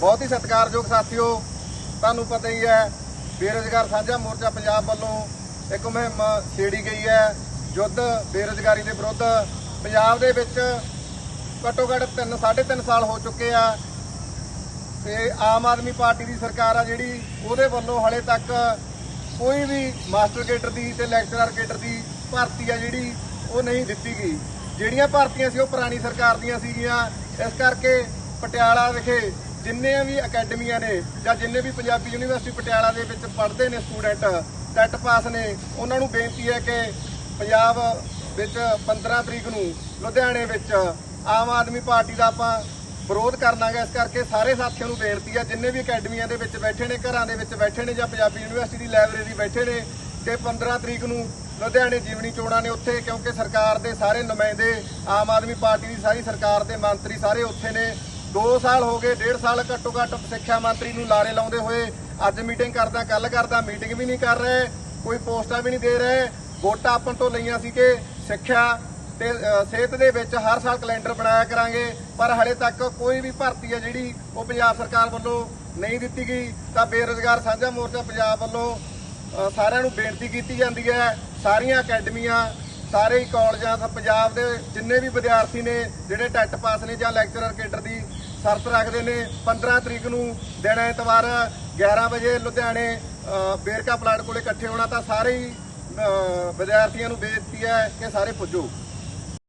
ਬਹੁਤ ਹੀ ਸਤਿਕਾਰਯੋਗ ਸਾਥੀਓ, ਤੁਹਾਨੂੰ ਪਤਾ ਹੀ ਹੈ, ਬੇਰੁਜ਼ਗਾਰ ਸਾਂਝਾ ਮੋਰਚਾ ਪੰਜਾਬ ਵੱਲੋਂ ਇੱਕ ਮੁਹਿੰਮ ਛੇੜੀ ਗਈ ਹੈ ਯੁੱਧ ਬੇਰੁਜ਼ਗਾਰੀ ਦੇ ਵਿਰੁੱਧ। ਪੰਜਾਬ ਦੇ ਵਿੱਚ ਘੱਟੋ ਘੱਟ 3 3.5 ਸਾਲ ਹੋ ਚੁੱਕੇ ਆ। ਤੇ ਆਮ ਆਦਮੀ ਪਾਰਟੀ ਦੀ ਸਰਕਾਰ ਆ ਜਿਹੜੀ, ਉਹਦੇ ਵੱਲੋਂ ਹਲੇ ਤੱਕ ਕੋਈ ਵੀ ਮਾਸਟਰ ਕੇਡਰ ਦੀ ਤੇ ਲੈਕਚਰਰ ਕੇਡਰ ਦੀ ਭਰਤੀ ਆ ਜਿਹੜੀ, ਉਹ ਨਹੀਂ ਦਿੱਤੀ ਗਈ। ਜਿਹੜੀਆਂ ਭਰਤੀਆਂ ਸੀ, ਉਹ ਪੁਰਾਣੀ ਸਰਕਾਰ ਦੀਆਂ ਸੀਗੀਆਂ। ਇਸ ਕਰਕੇ ਪਟਿਆਲਾ ਵਿਖੇ ਜਿੰਨੇ ਵੀ ਅਕੈਡਮੀਆਂ ਨੇ ਜਾਂ ਜਿੰਨੇ ਵੀ ਪੰਜਾਬੀ ਯੂਨੀਵਰਸਿਟੀ ਪਟਿਆਲਾ ਦੇ ਵਿੱਚ ਪੜ੍ਹਦੇ ਨੇ ਸਟੂਡੈਂਟ, ਟੈਟ ਪਾਸ ਨੇ, ਉਹਨਾਂ ਨੂੰ ਬੇਨਤੀ ਹੈ ਕਿ ਪੰਜਾਬ ਵਿੱਚ 15 ਤਰੀਕ ਨੂੰ ਲੁਧਿਆਣੇ ਵਿੱਚ ਆਮ ਆਦਮੀ ਪਾਰਟੀ ਦਾ ਆਪਾਂ ਵਿਰੋਧ ਕਰਨਾਗਾ। ਇਸ ਕਰਕੇ ਸਾਰੇ ਸਾਥੀਆਂ ਨੂੰ ਬੇਨਤੀ ਹੈ, ਜਿੰਨੇ ਵੀ ਅਕੈਡਮੀਆਂ ਦੇ ਵਿੱਚ ਬੈਠੇ ਨੇ, ਘਰਾਂ ਦੇ ਵਿੱਚ ਬੈਠੇ ਨੇ ਜਾਂ ਪੰਜਾਬੀ ਯੂਨੀਵਰਸਿਟੀ ਦੀ ਲਾਇਬ੍ਰੇਰੀ ਬੈਠੇ ਨੇ, ਤੇ 15 ਤਰੀਕ ਨੂੰ ਲੁਧਿਆਣੇ ਜੀਵਨੀ ਚੋਣਾਂ ਨੇ ਉੱਥੇ, ਕਿਉਂਕਿ ਸਰਕਾਰ ਦੇ ਸਾਰੇ ਨੁਮਾਇੰਦੇ, ਆਮ ਆਦਮੀ ਪਾਰਟੀ ਦੀ ਸਾਰੀ ਸਰਕਾਰ ਦੇ ਮੰਤਰੀ ਸਾਰੇ ਉੱਥੇ ਨੇ। 2 ਸਾਲ ਹੋ ਗਏ 1.5 ਸਾਲ ਘੱਟੋ ਘੱਟ ਸਿੱਖਿਆ ਮੰਤਰੀ ਨੂੰ ਲਾਰੇ ਲਾਉਂਦੇ ਹੋਏ ਅੱਜ ਮੀਟਿੰਗ ਕਰਦਾ ਕੱਲ ਕਰਦਾ, ਮੀਟਿੰਗ ਵੀ ਨਹੀਂ ਕਰ ਰਹੇ, ਕੋਈ ਪੋਸਟਾਂ ਵੀ ਨਹੀਂ ਦੇ ਰਹੇ, ਵੋਟਾਂ ਆਪਣ ਤੋਂ ਲਈਆਂ ਸੀ ਕਿ ਸਿੱਖਿਆ ਤੇ ਸਿਹਤ ਦੇ ਵਿੱਚ ਹਰ ਸਾਲ ਕੈਲੰਡਰ ਬਣਾਇਆ ਕਰਾਂਗੇ, ਪਰ ਹਲੇ ਤੱਕ ਕੋਈ ਵੀ ਭਰਤੀ ਹੈ ਜਿਹੜੀ ਉਹ ਪੰਜਾਬ ਸਰਕਾਰ ਵੱਲੋਂ ਨਹੀਂ ਦਿੱਤੀ ਗਈ, ਤਾਂ ਬੇਰੁਜ਼ਗਾਰ ਸਾਂਝਾ ਮੋਰਚਾ ਪੰਜਾਬ ਵੱਲੋਂ ਸਾਰਿਆਂ ਨੂੰ ਬੇਨਤੀ ਕੀਤੀ ਜਾਂਦੀ ਹੈ, ਸਾਰੀਆਂ ਅਕੈਡਮੀਆਂ, ਸਾਰੇ ਹੀ ਕਾਲਜਾਂ ਪੰਜਾਬ ਦੇ ਜਿੰਨੇ ਵੀ ਵਿਦਿਆਰਥੀ ਨੇ, ਜਿਹੜੇ ਟੈਟ ਪਾਸ ਨੇ ਜਾਂ ਲੈਕਚਰਰ ਕੇਡਰ ਦੀ ਸ਼ਰਤ ਰੱਖਦੇ ਨੇ। 15 ਤਰੀਕ ਨੂੰ ਦਿਨ ਐਤਵਾਰ 11 ਵਜੇ ਲੁਧਿਆਣੇ ਅ, ਵੇਰਕਾ ਪਲਾਟ ਕੋਲੇ ਇਕੱਠੇ ਹੋਣਾ ਤਾਂ ਸਾਰੇ ਹੀ ਵਿਦਿਆਰਥੀਆਂ ਨੂੰ ਬੇਨਤੀ ਹੈ ਕਿ ਸਾਰੇ ਪੁੱਜੋ।